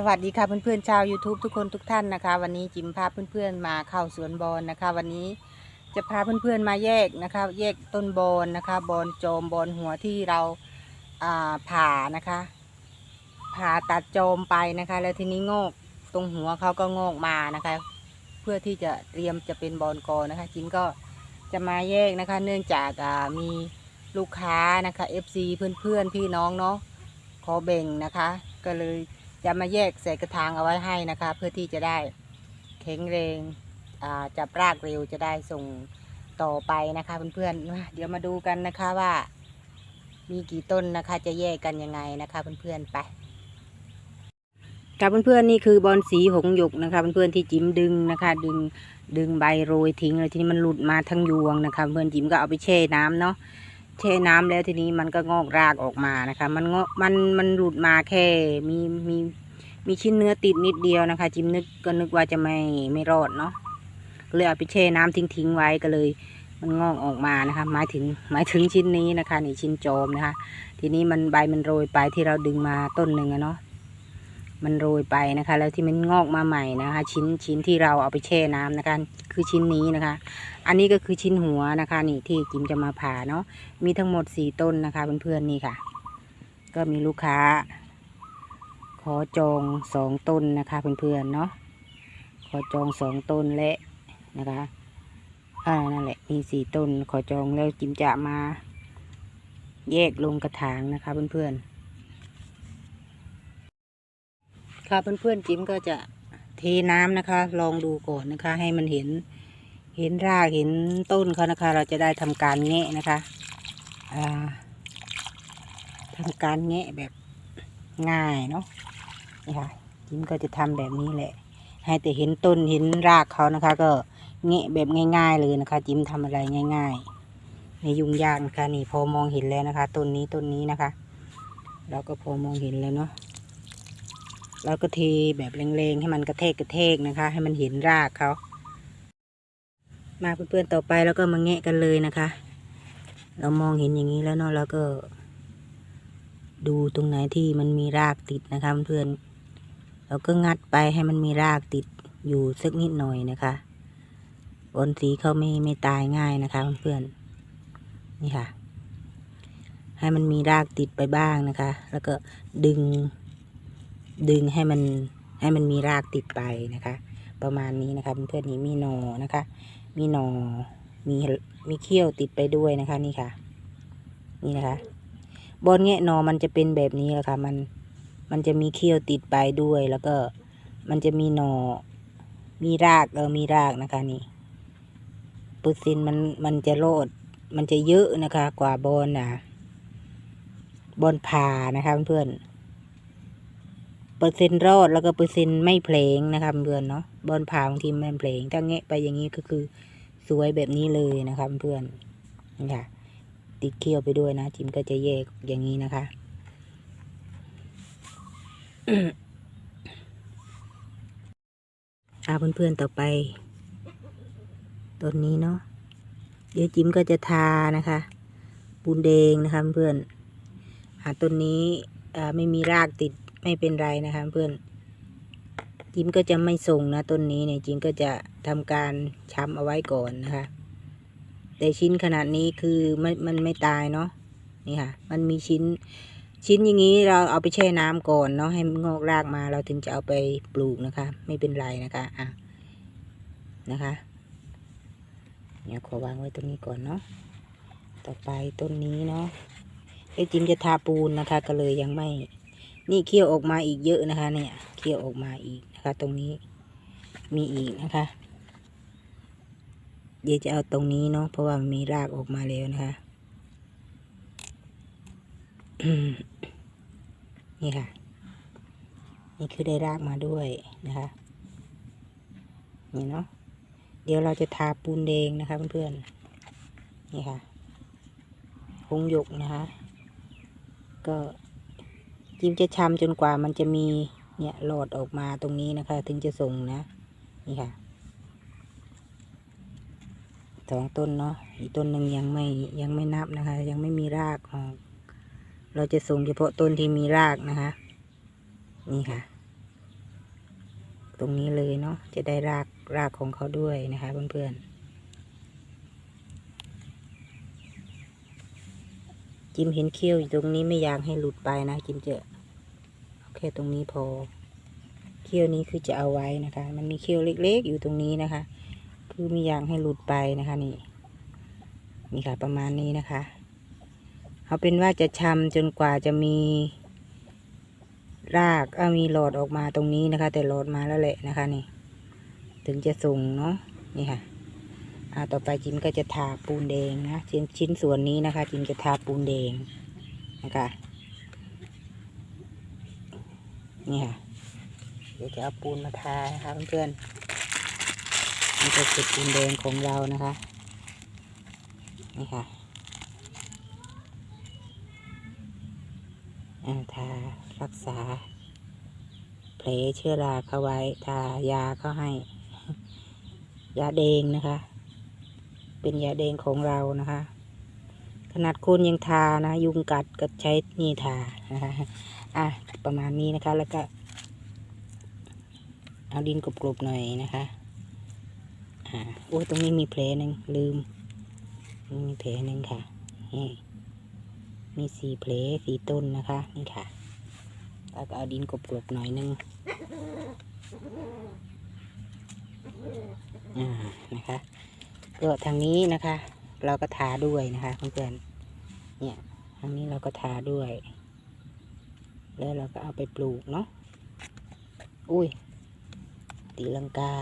สวัสดีค่ะเพื่อนๆชาว YouTube ทุกคนทุกท่านนะคะ วันนี้จิมพาเพื่อนๆมาเข้าสวนบอลนะคะ วันนี้จะพาเพื่อนๆมาแยกนะคะ แยกต้นบอลนะคะ บอลโจมบอลหัวที่เราอ่าผ่านะคะ ผ่าตัดโจมไปนะคะ แล้วทีนี้งอกตรงหัวเขาก็งอกมานะคะ เพื่อที่จะเตรียมจะเป็นบอลกอนะคะ จิมก็จะมาแยกนะคะ เนื่องจากอ่ามีลูกค้านะคะ FC เพื่อนๆพี่น้องเนาะขอแบ่งนะคะ ก็เลย จะมาแยกใส่กระถางเอาไว้ให้นะคะ เพื่อที่จะได้แข็งแรงจับรากเร็วจะได้ส่งต่อไปนะคะเพื่อนๆเดี๋ยวมาดูกันนะคะว่า มีกี่ต้นนะคะ จะแยกกันยังไงนะคะเพื่อนๆไปค่ะเพื่อนๆนี่คือบอลสีหงหยกนะคะเพื่อนๆที่จิ๋มดึงนะคะ ดึงดึงใบโรยทิ้งเลยทีนี้มันหลุดมาทั้งยวงนะคะ เพื่อนจิ๋มก็เอาไปแช่น้ำเนาะ แช่น้ำแล้วทีนี้มันก็งอกรากออกมานะคะ มันงอกมันมันหลุดมาแค่มีมีมีชิ้นเนื้อติดนิดเดียวนะคะ จิมนึกก็นึกว่าจะไม่ไม่รอดเนาะก็เลยเอาไปแช่น้ำทิ้งทิ้งๆไว้ก็เลย มันงอกออกมานะคะ หมายถึงหมายถึงชิ้นนี้นะคะนี่ชิ้นโจมนะคะ ทีนี้มันใบมันโรยไปที่เราดึงมาต้นหนึ่งอะเนาะ มันโรยไปนะคะ แล้วที่มันงอกมาใหม่นะคะ ชิ้นชิ้นที่เราเอาไปแช่น้ำนะคะ คือชิ้นนี้นะคะ อันนี้ก็คือชิ้นหัวนะคะ นี่ที่จิมจะมาผ่าเนาะมีทั้งหมดสี่ต้นนะคะเพื่อนๆนี่ค่ะ ก็มีลูกค้า ขอจองสองต้นนะคะเพื่อนๆเนาะขอจองสองต้นและนะคะอ่านั่นแหละมีสี่ต้นขอจองแล้วจิมจะมาแยกลงกระถางนะคะเพื่อนๆ ค่ะเพื่อนๆจิมก็จะเทน้ำนะคะ ลองดูก่อนนะคะ ให้มันเห็นเห็นรากเห็นต้นเขานะคะ เราจะได้ทำการแงะนะคะอ่าทำการแงะแบบง่ายเนาะนี่ค่ะจิมก็จะทำแบบนี้แหละ ให้แต่เห็นต้นเห็นรากเขานะคะ ก็แงะแบบง่าย ๆ เลยนะคะ จิมทำอะไรง่ายๆไม่ยุ่งยากนะคะนี่พอมองเห็นแล้วนะคะต้นนี้ต้นนี้นะคะ เราก็พอมองเห็นแล้วเนาะ เราก็เทแบบแรงๆให้มันกระเทกกระเทกนะคะ ให้มันเห็นรากเขามาเพื่อนๆต่อไปแล้วก็มาแงะกันเลยนะคะ เรามองเห็นอย่างนี้แล้วเนาะเราก็ ดูตรงไหนที่มันมีรากติดนะคะเพื่อนๆเราก็งัดไปให้มันมีรากติดอยู่สักนิดหน่อยนะคะบอนสีเขาไม่ไม่ตายง่ายนะคะเพื่อนๆนี่ค่ะ ให้มันมีรากติดไปบ้างนะคะ แล้วก็ดึง ดึงให้มันให้มันมีรากติดไปนะคะ ประมาณนี้นะคะเพื่อนๆนี่มีหนอนะคะ มีหนอมีมีเขี้ยวติดไปด้วยนะคะนี่ค่ะ นี่นะคะ บอนแงะหนอมันจะเป็นแบบนี้แหละค่ะมันมันจะมีเขี้ยวติดไปด้วย แล้วก็มันจะมีหนอมีรากเออมีรากนะคะนี่เปอร์เซ็นต์มันมันจะโลด มันจะเยอะนะคะ กว่าบอนนะบอนผ่านะคะเพื่อนๆ เปอร์เซ็นต์รอดแล้วก็เปอร์เซ็นต์ไม่เพลงนะคะเพื่อนเนาะบอนผ่าบางทีมันเพลงถ้าแงะไปอย่างนี้ก็คือสวยแบบนี้เลยนะคะเพื่อนนี่ค่ะ ติดเขี้ยวไปด้วยนะ จิมก็จะแยกอย่างนี้นะคะอาเพื่อนๆต่อไปต้นนี้เนาะเดี๋ยวจิมก็จะทานะคะ ปูนแดงนะคะเพื่อนอาต้นนี้อาไม่มีรากติด ไม่เป็นไรนะคะเพื่อนจิมก็จะไม่ส่งนะต้นนี้เนี่ยจิมก็จะทำการช้ำเอาไว้ก่อนนะคะ แต่ชิ้นขนาดนี้คือมันมันไม่ตายเนาะนี่ค่ะ มันมีชิ้นชิ้นอย่างนี้เราเอาไปแช่น้ำก่อนเนาะให้งอกรากมาเราถึงจะเอาไปปลูกนะคะ ไม่เป็นไรนะคะอะนะคะเดี๋ยขอวางไว้ตรงนี้ก่อนเนาะต่อไปต้นนี้เนาะไอ้จิมจะทาปูนนะคะ ก็เลยยังไม่ นี่เคี่ยวออกมาอีกเยอะนะคะ เนี่ยเคี่ยวออกมาอีกนะคะ ตรงนี้มีอีกนะคะ เดี๋ยวจะเอาตรงนี้เนาะเพราะว่ามีรากออกมาแล้วนะคะนี่ค่ะ นี่คือได้รากมาด้วยนะคะ นี่เนาะเดี๋ยวเราจะทาปูนแดงนะคะเพื่อนๆนี่ค่ะหงหยกนะคะ ก็ จิ้มจะชำจนกว่ามันจะมีเนี่ยหลอดออกมาตรงนี้นะคะ ถึงจะส่งนะนี่ค่ะสองต้นเนาะอีกต้นหนึ่งยังไม่ยังไม่นับนะคะ ยังไม่มีรากออกเราจะส่งเฉพาะต้นที่มีรากนะคะ นี่ค่ะ ตรงนี้เลยเนาะจะได้รากรากของเขาด้วยนะคะเพื่อนๆ จิมเห็นเขี้ยวอยู่ตรงนี้ไม่อยากให้หลุดไปนะ จิมจะเอาแค่ตรงนี้พอ เขี้ยวนี้คือจะเอาไว้นะคะ มันมีเขี้ยวเล็ก ๆ อยู่ตรงนี้นะคะ คือไม่อยากให้หลุดไปนะคะนี่นี่ค่ะประมาณนี้นะคะ เอาเป็นว่าจะชำจนกว่าจะมีรากเอามีหลอดออกมาตรงนี้นะคะ แต่หลอดมาแล้วแหละนะคะนี่ ถึงจะส่งเนาะนี่ค่ะ อ่าต่อไปจิมก็จะทาปูนแดงนะชิ้นชิ้นส่วนนี้นะคะ จิมจะทาปูนแดงนะคะนี่ค่ะเดี๋ยวจะเอาปูนมาทานะคะเพื่อนๆนี่ก็คือปูนแดงของเรานะคะนี่ค่ะอ่ทารักษาแผลเชื้อราเข้าไว้ทายาเข้าให้ ยาแดงนะคะ เป็นยาแดงของเรานะคะ ขนาดคนยังทานะ ยุงกัดก็ใช้นี่ทานะคะอะประมาณนี้นะคะ แล้วก็เอาดินกลบๆหน่อยนะคะอ่าโอ้ตรงนี้มีแผลหนึ่งลืม มีแผลหนึ่งค่ะนี่มีสี่แผลสี่ต้นนะคะนี่ค่ะแล้วก็เอาดินกลบๆหน่อยหนึงอ่านะคะ ก็ทางนี้นะคะ เราก็ทาด้วยนะคะเพื่อนๆเนี่ยทางนี้เราก็ทาด้วย แล้วเราก็เอาไปปลูกเนาะอุ้ย ตีลังกา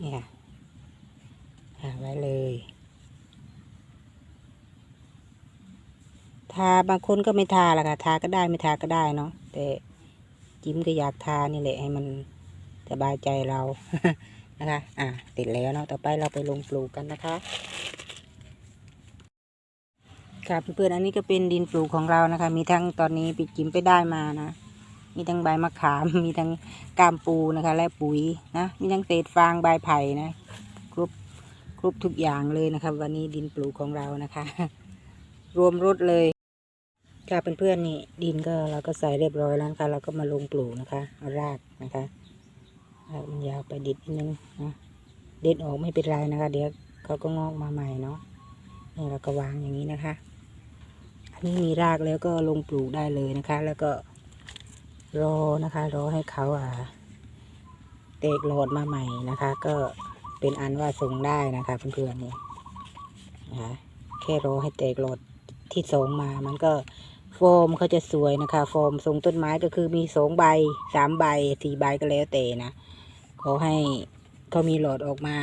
เนี่ยหาไว้เลยทาบางคนก็ไม่ทาละค่ะทาก็ได้ไม่ทาก็ได้เนาะแต่จิ้มก็อยากทานี่แหละให้มัน สบายใจเรา นะคะ อะติดแล้วเนาะ ต่อไปเราไปลงปลูกกันนะคะ ค่ะเพื่อนๆ อันนี้ก็เป็นดินปลูกของเรานะคะ มีทั้งตอนนี้ปิดจิ้มไปได้มานะ มีทั้งใบมะขาม มีทั้งกามปูนะคะ และปุ๋ยนะ มีทั้งเศษฟางใบไผ่นะ ครบ ครบทุกอย่างเลยนะคะ วันนี้ดินปลูกของเรานะคะ รวมรถเลยค่ะเพื่อนๆนี่ดินก็เราก็ใส่เรียบร้อยแล้วนะคะ เราก็มาลงปลูกนะคะรากนะคะ มันยาวไปดิดนิดนึงนะเด็ดออกไม่เป็นไรนะคะ เดี๋ยวเขาก็งอกมาใหม่เนาะนี่เราก็วางอย่างนี้นะคะ อันนี้มีรากแล้วก็ลงปลูกได้เลยนะคะ แล้วก็รอนะคะ รอให้เขาอ่าเตกหลอดมาใหม่นะคะ ก็เป็นอันว่าส่งได้นะคะเพื่อนๆนี่นะคะแค่รอให้เตกหลอดที่ส่งมา มันก็โฟมเขาจะสวยนะคะ โฟมทรงต้นไม้ก็คือมีสองใบสามใบสี่ใบก็แล้วแต่นะ ขอให้เขามีโหลดออกมา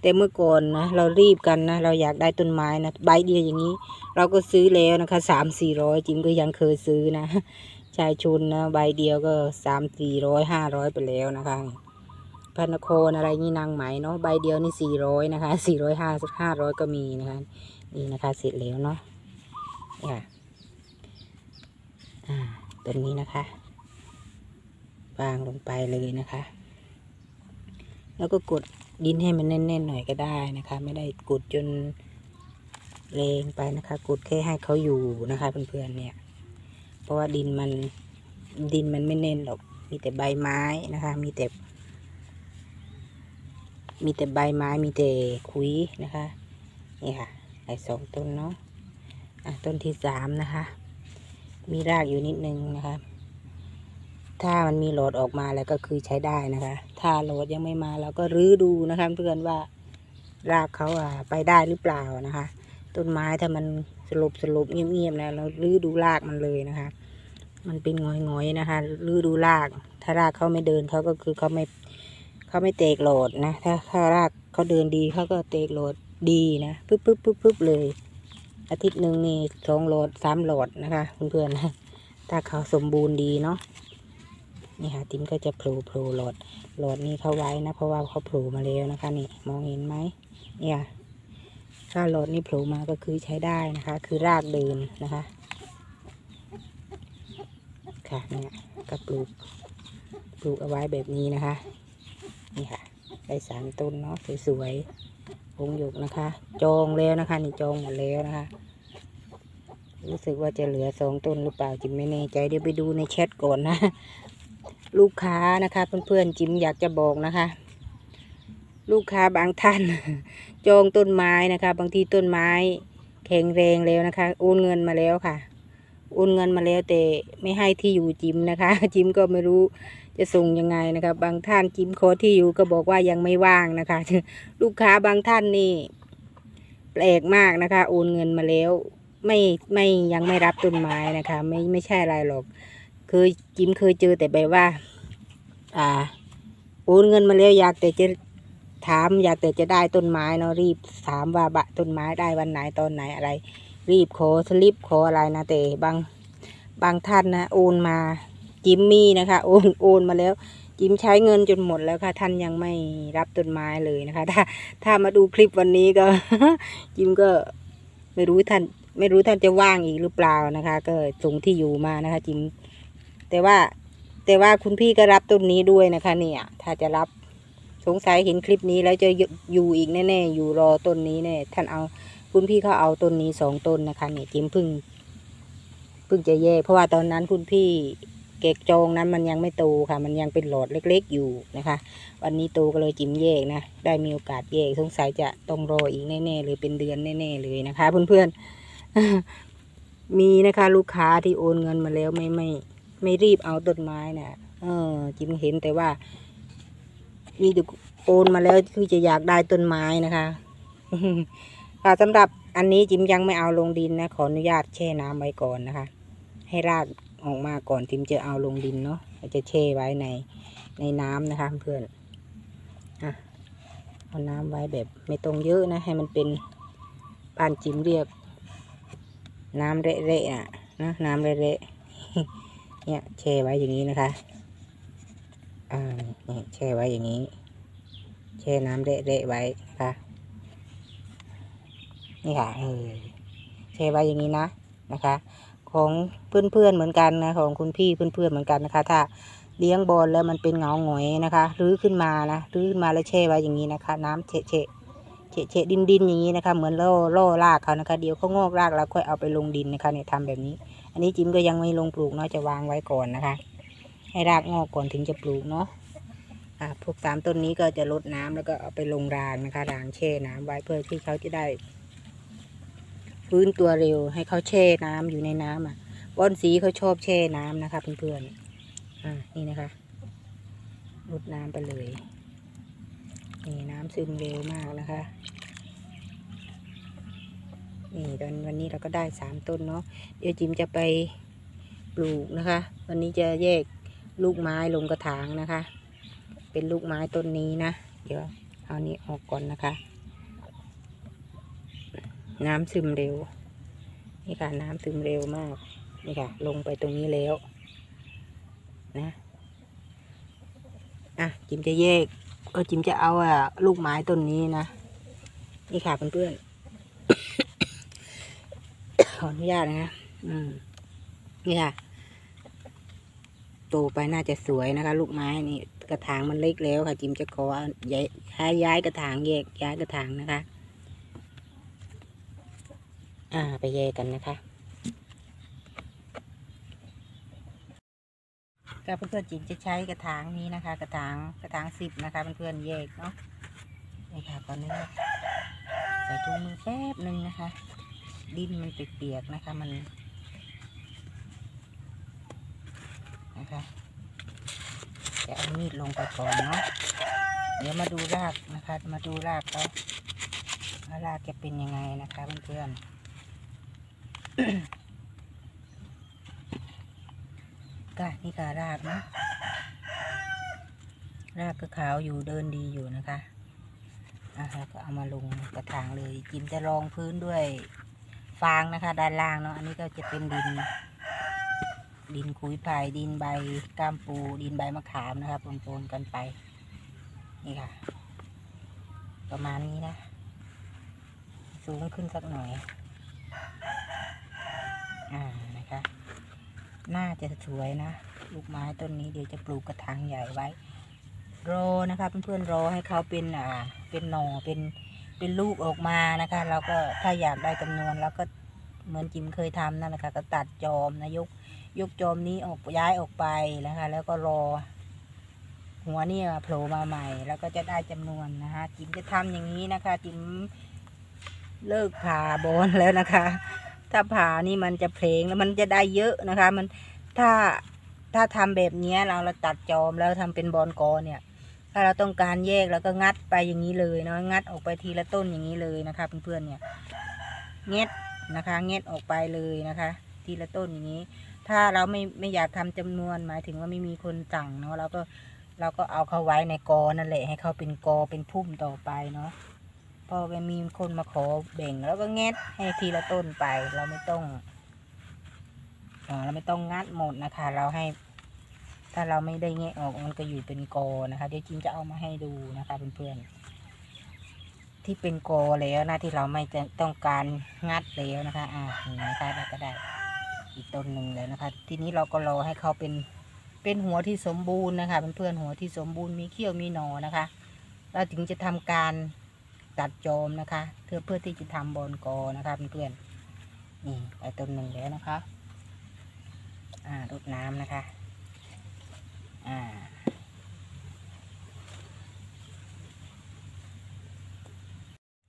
แต่เมื่อก่อนนะเรารีบกันนะเราอยากได้ต้นไม้นะใบเดียวอย่างนี้ เราก็ซื้อแล้วนะคะสามสี่ร้อยจิมก็ยังเคยซื้อนะชายชุนนะใบเดียวก็สามสี่ร้อยห้าร้อยไปแล้วนะคะพันโคนอะไรนี่นางไหมเนาะใบเดียวนี่สี่ร้อยนะคะสี่ร้อยห้าห้าร้อยก็มีนะคะนี่นะคะเสร็จแล้วเนาะเนี่ยอ่าตัวนี้นะคะ วางลงไปเลยนะคะ แล้วก็กดดินให้มันแน่นๆหน่อยก็ได้นะคะ ไม่ได้กดจนแรงไปนะคะ กดแค่ให้เขาอยู่นะคะเพื่อนๆเนี่ย เพราะว่าดินมันดินมันไม่เน้นหรอก มีแต่ใบไม้นะคะ มีแต่ มีแต่ใบไม้มีแต่คุยนะคะ นี่ค่ะไอ้สองต้นเนาะอะต้นที่สามนะคะ มีรากอยู่นิดนึงนะคะ ถ้ามันมีโหลดออกมาแล้วก็คือใช้ได้นะคะ ถ้าโหลดยังไม่มาเราก็รื้อดูนะคะเพื่อนว่ารากเขาอะไปได้หรือเปล่านะคะ ต้นไม้ถ้ามันสลบสลบเงียบๆนะเรารื้อดูรากมันเลยนะคะ มันเป็นงอยๆนะคะรื้อดูราก ถ้ารากเขาไม่เดินเขาก็คือเขาไม่เขาไม่เตกโหลดนะ ถ้าถ้ารากเขาเดินดีเขาก็เตกโหลดดีนะปึ๊บปึ๊บปึ๊บปึ๊บเลย อาทิตย์หนึ่งนี่สองโหลดสามโหลดนะคะเพื่อนๆนะถ้าเขาสมบูรณ์ดีเนาะ นี่ค่ะติมก็จะโผล่โผล่โหลดโหลดนี้เขาไว้นะ เพราะว่าเขาโผล่มาแล้วนะคะนี่มองเห็นไหมเนี่ยถ้าโหลดนี่โผล่มาก็คือใช้ได้นะคะ คือรากเดินนะคะ ค่ะเนี่ยก็ปลูกปลูกเอาไว้แบบนี้นะคะ นี่ค่ะได้สามต้นเนาะสวยๆพงหยกนะคะ จองแล้วนะคะ นี่จองหมดแล้วนะคะ รู้สึกว่าจะเหลือสองต้นหรือเปล่าจิมไม่แน่ใจเดี๋ยวไปดูในแชทก่อนนะ ลูกค้านะคะ เพื่อนๆจิมอยากจะบอกนะคะ ลูกค้าบางท่าน จองต้นไม้นะคะ บางทีต้นไม้แข็งแรงแล้วนะคะโอนเงินมาแล้วค่ะโอนเงินมาแล้วแต่ไม่ให้ที่อยู่จิมนะคะ จิมก็ไม่รู้จะส่งยังไงนะคะ บางท่านจิมขอที่อยู่ก็บอกว่ายังไม่ว่างนะคะ ลูกค้าบางท่านนี่แปลกมากนะคะ โอนเงินมาแล้ว ไม่ไม่ยังไม่รับต้นไม้นะคะ ไม่ไม่ใช่อะไรหรอก เคยจิมเคยเจอแต่แบบว่า อ่า โอนเงินมาแล้วอยากแต่จะถามอยากแต่จะได้ต้นไม้เนาะรีบถามว่าบะต้นไม้ได้วันไหนตอนไหนอะไร รีบขอสลิปขออะไรนะแต่บางบางท่านนะโอนมาจิมมี่นะคะโอนโอนมาแล้ว จิมใช้เงินจนหมดแล้วค่ะ ท่านยังไม่รับต้นไม้เลยนะคะ ถ้าถ้ามาดูคลิปวันนี้ก็ จิมก็ไม่รู้ท่าน ไม่รู้ท่านจะว่างอีกหรือเปล่านะคะ ก็ส่งที่อยู่มานะคะ จิม แต่ว่าแต่ว่าคุณพี่ก็รับต้นนี้ด้วยนะคะ เนี่ย ถ้าจะรับสงสัยเห็นคลิปนี้แล้วจะอยู่อีกแน่ๆอยู่รอต้นนี้แน่ท่านเอาคุณพี่เขาเอาต้นนี้สองต้นนะคะเนี่ยจิมพิ่งเพิ่งจะแยกเพราะว่าตอนนั้นคุณพี่เกกจองนั้นมันยังไม่โตค่ะ มันยังเป็นหลอดเล็ก ๆ อยู่นะคะ วันนี้โตก็เลยจิ้มแยกนะ ได้มีโอกาสแยกสงสัยจะต้องรออีกแน่ๆเลยเป็นเดือนแน่ๆเลยนะคะ เพื่อนๆมีนะคะ ลูกค้าที่โอนเงินมาแล้วไม่ไม่ ไม่รีบเอาต้นไม้นะ่ะ เออจิมเห็นแต่ว่า มีแต่โอนมาแล้วคือจะอยากได้ต้นไม้นะคะค่ะสำหรับอันนี้จิมยังไม่เอาลงดินนะขออนุญาตแช่น้ำไว้ก่อนนะคะ ให้รากออกมาก่อนจิมจะเอาลงดินเนาะจะแช่ไว้ในในน้ำนะคะ เพื่อนอะเอาน้ำไว้แบบไม่ตรงเยอะนะ ให้มันเป็นบ้านจิมเรียก น้ำเละๆอะนะน้ำเละๆ เนี่ยแช่ไว้อย่างนี้นะคะอ่าเนี่ยแช่ไว้อย่างนี้แช่น้ำเละๆไว้นะคะนี่ค่ะเออแช่ไว้อย่างนี้นะนะคะ ของเพื่อนๆเหมือนกันนะของคุณพี่เพื่อนๆเหมือนกันนะคะ ถ้าเลี้ยงบอลแล้วมันเป็นเงาหงอยนะคะรื้อขึ้นมานะรื้อขึ้นมาแล้วแช่ไว้อย่างนี้นะคะ น้ำเฉะเฉะเฉะเฉะดินดินๆอย่างนี้นะคะ เหมือนล่อล่อรากเขานะคะ เดี๋ยวเขางอกรากแล้วค่อยเอาไปลงดินนะคะเนี่ยทำแบบนี้ อันนี้จิมก็ยังไม่ลงปลูกเนาะจะวางไว้ก่อนนะคะ ให้รากงอกก่อนถึงจะปลูกเนาะอ่าพวกสามต้นนี้ก็จะลดน้ำแล้วก็เอาไปลงรางนะคะรางแช่น้ำไว้เพื่อที่เขาจะได้ฟื้นตัวเร็วให้เขาแช่น้ำอยู่ในน้ำอะบอนสีเขาชอบแช่น้ำนะคะเพื่อนๆอ่านี่นะคะลดน้ำไปเลยนี่น้ำซึมเร็วมากนะคะ นี่ตอนวันนี้เราก็ได้สามต้นเนาะเดี๋ยวจิมจะไปปลูกนะคะ วันนี้จะแยกลูกไม้ลงกระถางนะคะ เป็นลูกไม้ต้นนี้นะ เดี๋ยวเอานี้ออกก่อนนะคะ น้ำซึมเร็ว นี่ค่ะน้ำซึมเร็วมาก นี่ค่ะ ลงไปตรงนี้แล้ว นะอะจิมจะแยกก็จิมจะเอาอะลูกไม้ต้นนี้นะ นี่ค่ะเพื่อนๆ ออนุญาตนะอืมนี่ค่ะโตไปน่าจะสวยนะคะ ลูกไม้นี่กระถางมันเล็กแล้วค่ะ จิมจะขอย้ายย้ายย้ายกระถางแยกย้ายกระถางนะคะ อ่า ไปแยกกันนะคะก็เพื่อนๆจิมจะใช้กระถางนี้นะคะ กระถางกระถางสิบนะคะเพื่อนๆแยกเนาะนี่ค่ะตอนนี้ใส่ถุงมือแป๊บหนึ่งนะคะ ดินมันเปียกๆนะคะ มันนะคะจะเอามีดลงไปก่อนเนาะเดี๋ยวมาดูรากนะคะ มาดูรากเขาว่ารากจะเป็นยังไงนะคะเพื่อนๆก็นี่ค่ะรากนะรากก็ขาวอยู่เดินดีอยู่นะคะอะแล้วก็เอามาลงกระถางเลยจิมจะรองพื้นด้วย ฟางนะคะ ด้านล่างเนาะอันนี้ก็จะเป็นดิน ดินขุยพายดินใบก้ามปู ดินใบมะขามนะคะปนๆกันไป นี่ค่ะ ประมาณนี้นะ สูงขึ้นสักหน่อย อ่านะคะ น่าจะสวยนะลูกไม้ต้นนี้เดี๋ยวจะปลูกกระถางใหญ่ไว้รอนะคะเพื่อนๆรอให้เขาเป็นอ่าเป็นหน่อเป็น เป็นลูกออกมานะคะเราก็ถ้าอยากได้จำนวนเราก็เหมือนจิมเคยทำนั่นแหละค่ะก็ตัดจอมนะยกยกจอมนี้ออกย้ายออกไปนะคะ แล้วก็รอ หัวนี่มาโผล่มาใหม่ แล้วก็จะได้จำนวนนะคะจิมจะทำอย่างนี้นะคะ จิมเลิกผ่าบอนแล้วนะคะ ถ้าผ่านี่มันจะเพลงแล้วมันจะได้เยอะนะคะ มันถ้าถ้าทำแบบนี้เราเราตัดจอมแล้วทำเป็นบอนกอเนี่ย ถ้าเราต้องการแยกแล้วก็งัดไปอย่างนี้เลยเนาะงัดออกไปทีละต้นอย่างนี้เลยนะคะเพื่อนๆเนี่ยเง็ดนะคะเง็ดออกไปเลยนะคะ ทีละต้นอย่างนี้ ถ้าเราไม่ไม่อยากทำจำนวนหมายถึงว่าไม่มีคนสั่งเนาะเราก็เราก็เอาเขาไว้ในกอนั่นแหละให้เขาเป็นกอเป็นพุ่มต่อไปเนาะพอไปมีคนมาขอแบ่งแล้วก็เง็ดให้ทีละต้นไป เราไม่ต้องอเราไม่ต้องงัดหมดนะคะ เราให้ ถ้าเราไม่ได้แงะออกมันก็อยู่เป็นกอนะคะ เดี๋ยวจิมจะเอามาให้ดูนะคะเพื่อนๆที่เป็นกอแล้วนะที่เราไม่จะต้องการงัดแล้วนะคะอ่านี่นะคะเราก็ได้อีกต้นหนึ่งแล้วนะคะ ทีนี้เราก็รอให้เขาเป็นเป็นหัวที่สมบูรณ์นะคะเพื่อนๆหัวที่สมบูรณ์มีเขี้ยวมีหนอนะคะ เราถึงจะทำการตัดจอมนะคะเพื่อเพื่อที่จะทำบอนกอนะคะเพื่อนๆนี่ไปต้นหนึ่งแล้วนะคะ อ่ารดน้ำนะคะ อ่า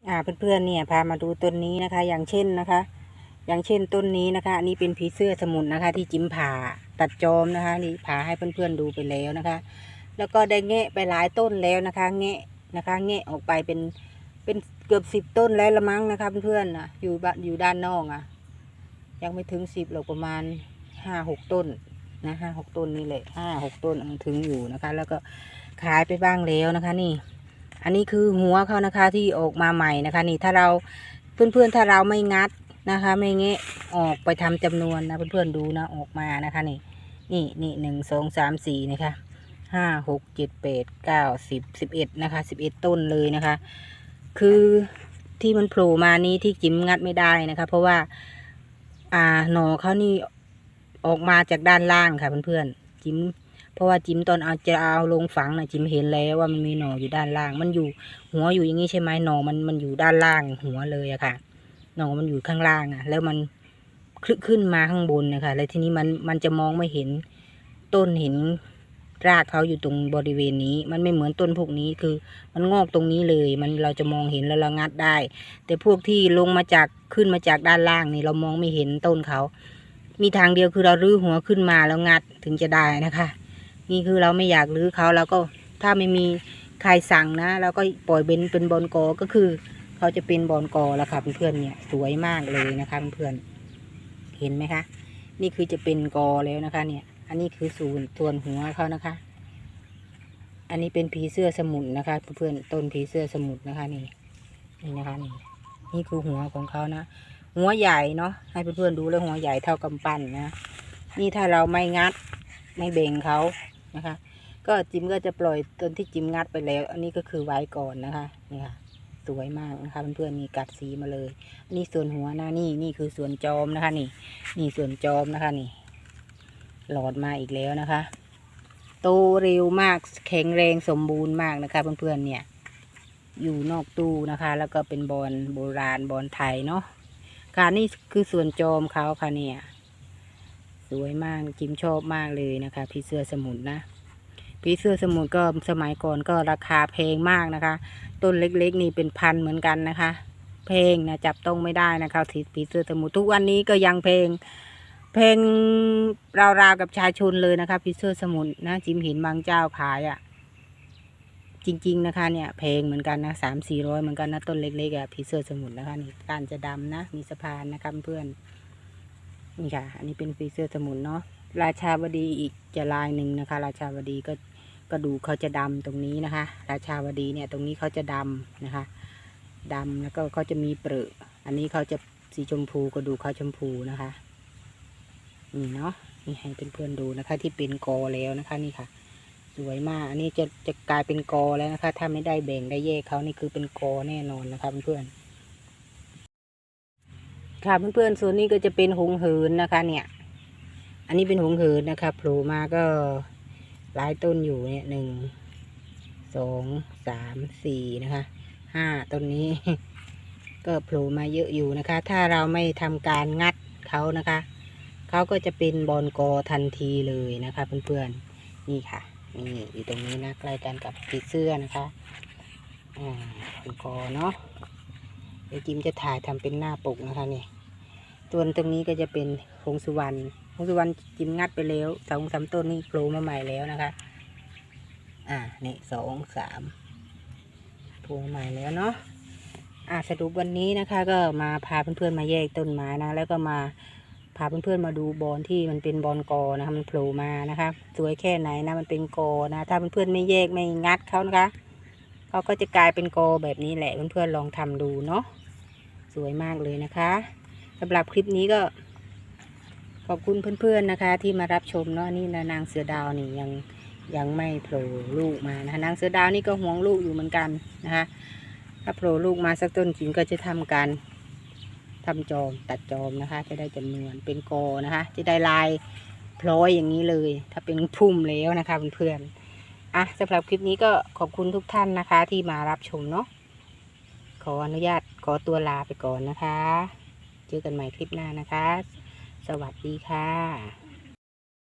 อ่าเพื่อนๆเนี่ยพามาดูต้นนี้นะคะ อย่างเช่นนะคะ อย่างเช่นต้นนี้นะคะ อันนี้เป็นผีเสื้อสมุนนะคะ ที่จิ้มผ่าตัดจอมนะคะนี่ผ่าให้เพื่อนๆดูไปแล้วนะคะ แล้วก็ได้แงะไปหลายต้นแล้วนะคะ แงะนะคะ แงะออกไปเป็นเป็นเกือบสิบต้นแล้วละมั้งนะคะเพื่อนๆนะอยู่บ้านอยู่ด้านนอกอะ ยังไม่ถึงสิบหรอกประมาณห้าหกต้น นะห้าหกต้นนี่แหละห้าหกต้นถึงอยู่นะคะ แล้วก็ขายไปบ้างแล้วนะคะ นี่ อันนี้คือหัวเขานะคะที่ออกมาใหม่นะคะ นี่ถ้าเราเพื่อนๆถ้าเราไม่งัดนะคะ ไม่เงะออกไปทำจำนวนนะเพื่อนๆดูนะออกมานะคะ นี่ นี่นี่หนึ่งสองสามสี่นะคะห้าหกเจ็ดแปดเก้าสิบสิบเอ็ดนะคะสิบเอ็ดต้นเลยนะคะ คือที่มันโผล่มานี้ที่จิ๋มงัดไม่ได้นะคะ เพราะว่า อ่าหนอเขานี่ ออกมาจากด้านล่างค่ะเพื่อนๆจิมเพราะว่าจิมตอนเอาจะเอาลงฝังนะจิมเห็นแล้วว่ามันมีหน่ออยู่ด้านล่าง มันอยู่หัวอยู่อย่างนี้ใช่ไหมหน่อมันมันอยู่ด้านล่างหัวเลยอะค่ะ หน่อมันอยู่ข้างล่างอะแล้วมันคลึขึ้นมาข้างบนนะคะแล้วทีนี้มันมันจะมองไม่เห็นต้นเห็นรากเขาอยู่ตรงบริเวณนี้ มันไม่เหมือนต้นพวกนี้คือ มันงอกตรงนี้เลย มันเราจะมองเห็นแล้วเรางัดได้ แต่พวกที่ลงมาจากขึ้นมาจากด้านล่างนี่เรามองไม่เห็นต้นเขา มีทางเดียวคือเรารื้อหัวขึ้นมาแล้วงัดถึงจะได้นะคะ นี่คือเราไม่อยากรื้อเขาเราก็ถ้าไม่มีใครสั่งนะเราก็ปล่อยเป็นเป็นบอลกอก็คือ เขาจะเป็นบอลกอแล้วค่ะเพื่อนๆเนี่ยสวยมากเลยนะคะเพื่อนๆเห็นไหมคะ นี่คือจะเป็นกอแล้วนะคะ เนี่ย อันนี้คือส่วนส่วนหัวเขานะคะ อันนี้เป็นผีเสื้อสมุนนะคะ เพื่อนๆต้นผีเสื้อสมุนนะคะนี่นี่นะคะนี่นี่คือหัวของเขานะ หัวใหญ่เนาะให้เพื่อนๆดูแล้วหัวใหญ่เท่ากำปั้นนะนี่ถ้าเราไม่งัดไม่เบ่งเขานะคะ ก็จิมก็จะปล่อยตนที่จิมงัดไปแล้ว อันนี้ก็คือไว้ก่อนนะคะนี่ค่ะสวยมากนะคะเพื่อนๆนี่กัดสีมาเลยนนี่ส่วนหัวหนะนี่นี่คือส่วนจอมนะคะ นี่ นี่ส่วนจอมนะคะนี่ หลอดมาอีกแล้วนะคะ โตเร็วมากแข็งแรงสมบูรณ์มากนะคะเพื่อนๆเนี่ย อยู่นอกตู้นะคะ แล้วก็เป็นบอลโบราณบอลไทยเนาะ ค่ะนี่คือส่วนจอมเขาค่ะเนี่ย สวยมากจิมชอบมากเลยนะคะพี่เสื้อสมุนนะพี่เสื้อสมุนก็สมัยก่อนก็ราคาแพงมากนะคะ ต้นเล็กๆ นี่เป็นพันเหมือนกันนะคะแพงนะจับต้องไม่ได้นะคะสีผีเสื้อสมุนทุกวันนี้ก็ยังแพงแพงราวๆกับชายชนเลยนะคะพี่เสื้อสมุนนะจิมห็นบางเจ้าขายอะ่ะ จริง ๆ นะคะเนี่ยแพงเหมือนกันนะสามสี่ร้อยเหมือนกันนะต้นเล็กๆอะ่ะผีเสื้อสมุนนะคะนี่การจะดำนะ มีสะพานนะคะเพื่อนนี่ค่ะ อันนี้เป็นผีเสื้อสมุนเนาะราชาวดีอีกจะลายหนึ่งนะคะ ราชาวดีก็กระดูกเขาจะดำตรงนี้นะคะ ราชาวดีเนี่ยตรงนี้เขาจะดำนะคะดำแล้วก็เขาจะมีเปลือกอันนี้เขาจะสีชมพูกระดูกเขาชมพูนะคะนี่เนาะนี่ให้เพื่อนๆดูนะคะ ที่เป็นกอแล้วนะคะนี่ค่ะ สวยมาก อันนี้จะจะกลายเป็นกอแล้วนะคะ ถ้าไม่ได้แบ่งได้แยกเขานี่คือเป็นกอแน่นอนนะคะเพื่อนๆค่ะเพื่อนๆส่วนนี้ก็จะเป็นหงเหินนะคะ เนี่ย อันนี้เป็นหงเหินนะคะโผล่มาก็หลายต้นอยู่เนี่ยหนึ่งสองสามสี่นะคะห้าต้นนี้ ก็โผล่มาเยอะอยู่นะคะ ถ้าเราไม่ทำการงัดเขานะคะเขาก็จะเป็นบอลกอทันทีเลยนะคะเพื่อนๆนี่ค่ะ นี่อยู่ตรงนี้นะใกล้กันกับผีเสื้อนะคะอ่าเป็นกอเนาะเดี๋ยวจิมจะถ่ายทำเป็นหน้าปกนะคะนี่ตัวนตรงนี้ก็จะเป็นหงสุวรรณหงสุวรรณจิมงัดไปแล้วสองสามต้นนี่โผล่มาใหม่แล้วนะคะ อ่านี่สองสามโผล่มาใหม่แล้วเนาะอ่าสรุปวันนี้นะคะ ก็มาพาเพื่อนๆมาแยกต้นไม้นะ แล้วก็มา พาเพื่อนๆมาดูบอลที่มันเป็นบอลกอนะคะมันโผล่มานะคะสวยแค่ไหนนะมันเป็นกอนะ ถ้าเพื่อนๆไม่แยกไม่งัดเขานะคะเขาก็จะกลายเป็นกอแบบนี้แหละเพื่อนๆลองทำดูเนาะสวยมากเลยนะคะสำหรับคลิปนี้ก็ ขอบคุณเพื่อนๆนะคะ ที่มารับชมเนาะนี่นะนางเสือดาวนี่ยังยังไม่โผล่ลูกมานะคะนางเสือดาวนี่ก็ห่วงลูกอยู่เหมือนกันนะคะถ้าโผล่ลูกมาสักต้นจริงก็จะทำการ ทำจอมตัดจอมนะคะ จะได้จำนวนเป็นกอนะคะ จะได้ลายพลอยอย่างนี้เลย ถ้าเป็นพุ่มแล้วนะคะเพื่อนๆอะสำหรับคลิปนี้ก็ขอบคุณทุกท่านนะคะ ที่มารับชมเนาะขออนุญาตขอตัวลาไปก่อนนะคะ เจอกันใหม่คลิปหน้านะคะ สวัสดีค่ะ